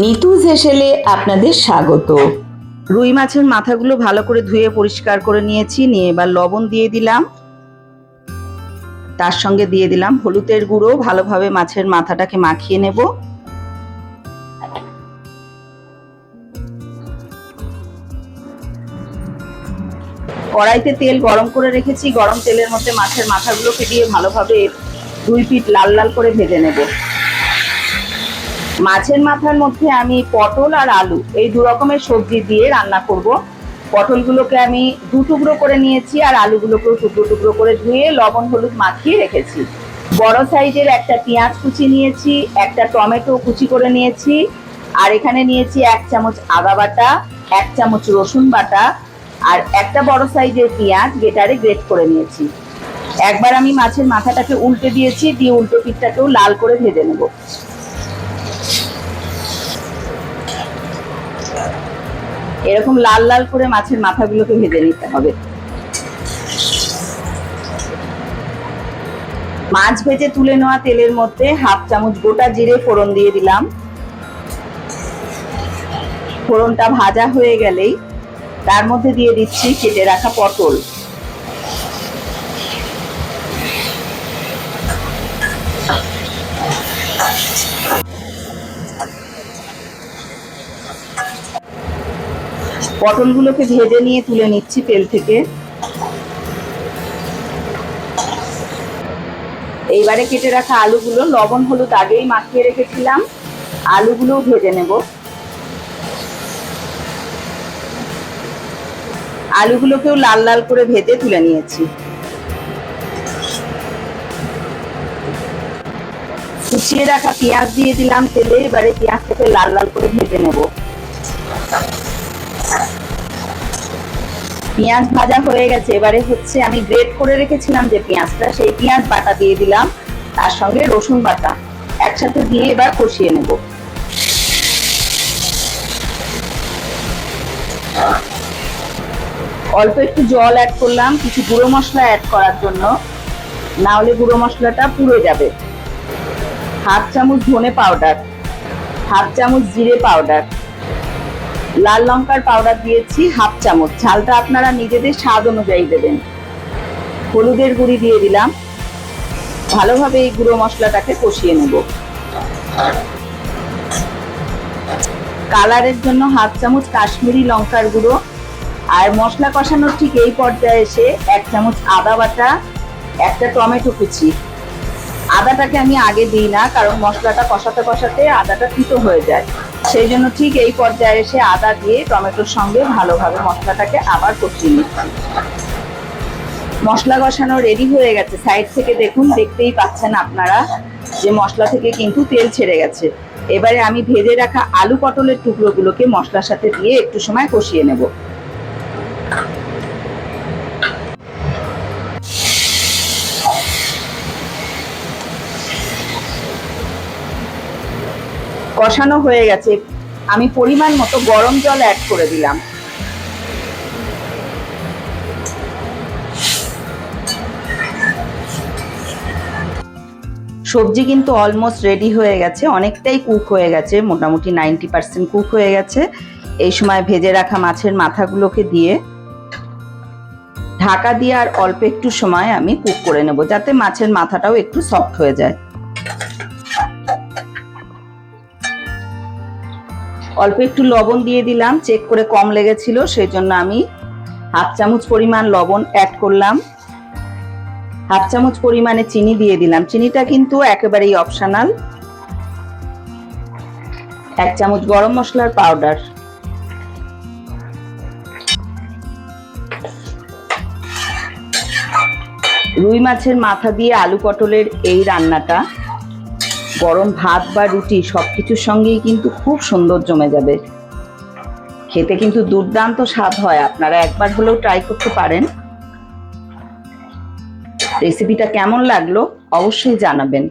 নিতুজ হেসেলে আপনাদের স্বাগত। রুই মাছের মাথাগুলো ভালো করে ধুয়ে পরিষ্কার করে নিয়েছি, নিয়ে এবার লবণ দিয়ে দিলাম। তার সঙ্গে দিয়ে দিলাম হলুদের গুঁড়ো, ভালোভাবে মাছের মাথাটাকে মাখিয়ে নেব। কড়াইতে তেল গরম করে রেখেছি, গরম তেলের মধ্যে মাছের মাথাগুলোকে দিয়ে ভালোভাবে দুই পিঠ লাল লাল করে ভেজে নেব। মাছের মাথার মধ্যে আমি পটল আর আলু, এই দু রকমের সবজি দিয়ে রান্না করব। পটলগুলোকে আমি দু টুকরো করে নিয়েছি আর আলুগুলোকেও টুকরো টুকরো করে ধুয়ে লবণ, হলুদ মাখিয়ে রেখেছি। বড় সাইজের একটা পেঁয়াজ কুচি নিয়েছি, একটা টমেটো কুচি করে নিয়েছি, আর এখানে নিয়েছি এক চামচ আদা বাটা, এক চামচ রসুন বাটা, আর একটা বড় সাইজের পেঁয়াজ গেটারে গ্রেট করে নিয়েছি। একবার আমি মাছের মাথাটাকে উল্টে দিয়েছি, দিয়ে উল্টো পিঠটাকেও লাল করে ভেজে নেব। এরকম লাল লাল করে মাছের মাথাগুলোকে ভেজে নিতে হবে। মাছ ভেজে তুলে নেওয়া তেলের মধ্যে হাফ চামচ গোটা জিরে ফোড়ন দিয়ে দিলাম। ফোড়নটা ভাজা হয়ে গেলেই তার মধ্যে দিয়ে দিচ্ছি কেটে রাখা পটল। পটলগুলোকে ভেজে নিয়ে তুলে নিচ্ছি তেল থেকে। এইবারে কেটে রাখা আলুগুলো, লবণ, হলুদ আগেই মাখিয়ে রেখেছিলাম। আলুগুলো ভেজে নেব। আলুগুলোকেও লাল লাল করে ভেজে তুলে নিয়েছি। কুচিয়ে রাখা পেঁয়াজ দিয়ে দিলাম তেলে, এবারে পেঁয়াজটাকে লাল লাল করে ভেজে নেব। পেঁয়াজ ভাজা হয়ে গেছে। এবারে হচ্ছে আমি গ্রেট করে রেখেছিলাম যে পেঁয়াজটা, সেই পেঁয়াজ বাটা দিয়ে দিলাম, তার সঙ্গে রসুন বাটা। একসাথে দিয়ে এবার কষিয়ে নেব। অল্প একটু জল অ্যাড করলাম, কিছু গুঁড়ো মশলা অ্যাড করার জন্য। না হলে গুঁড়ো মশলাটা পুড়ে যাবে। হাফ চামচ ধনে পাউডার হাফ চামচ জিরে পাউডার লাল লঙ্কার পাউডার দিয়েছি হাফ চামচ। ঝালটা আপনারা নিজেদের স্বাদ অনুযায়ী দেবেন। হলুদের গুঁড়ি দিয়ে দিলাম। ভালোভাবে এই গুঁড়ো মশলাটাকে কষিয়ে নেব। কালারের জন্য হাফ চামচ কাশ্মীরি লঙ্কার গুঁড়ো। আর মশলা কষানোর ঠিক এই পর্যায়ে এসে এক চামচ আদা বাটা, একটা টমেটো কুচি। আদাটাকে আমি আগে দিই না, কারণ মশলাটা কষাতে কষাতে আদাটা তিতো হয়ে যায়। সেই জন্য ঠিক এই পর্যায়ে এসে আদা দিয়ে টমেটোর সঙ্গে ভালোভাবে মশলাটাকে আবার কষিয়ে নিচ্ছি। মশলা কষানো রেডি হয়ে গেছে। সাইড থেকে দেখুন, দেখতেই পাচ্ছেন আপনারা যে মশলা থেকে কিন্তু তেল ছেড়ে গেছে। এবারে আমি ভেজে রাখা আলু পটলের টুকরোগুলোকে মশলার সাথে দিয়ে একটু সময় কষিয়ে নেব। কষানো হয়ে গেছে। আমি পরিমাণ মতো গরম জল অ্যাড করে দিলাম। সবজি কিন্তু অলমোস্ট রেডি হয়ে গেছে। অনেকটাই কুক হয়ে গেছে, মোটামুটি নাইনটি পার্সেন্ট কুক হয়ে গেছে। এই সময় ভেজে রাখা মাছের মাথাগুলোকে দিয়ে ঢাকা দিয়ে আর অল্প একটু সময় আমি কুক করে নেব, যাতে মাছের মাথাটাও একটু সফট হয়ে যায়। অল্প একটু লবণ দিয়ে দিলাম চেক করে কম লেগেছিল সেই জন্য আমি হাফ চামচ পরিমাণ লবণ অ্যাড করলাম। হাফ চামচ পরিমাণে চিনি দিয়ে দিলাম। চিনিটা কিন্তু একেবারেই অপশনাল এক চামচ গরম মশলার পাউডার রুই মাছের মাথা দিয়ে আলু পটলের এই রান্নাটা। গরম ভাত বা রুটি সব কিছুর সঙ্গেই কিন্তু খুব সুন্দর জমে যাবে। খেতে কিন্তু দুর্দান্ত স্বাদ হয়, আপনারা একবার হলেও ট্রাই করতে পারেন। রেসিপিটা কেমন লাগল অবশ্যই জানাবেন।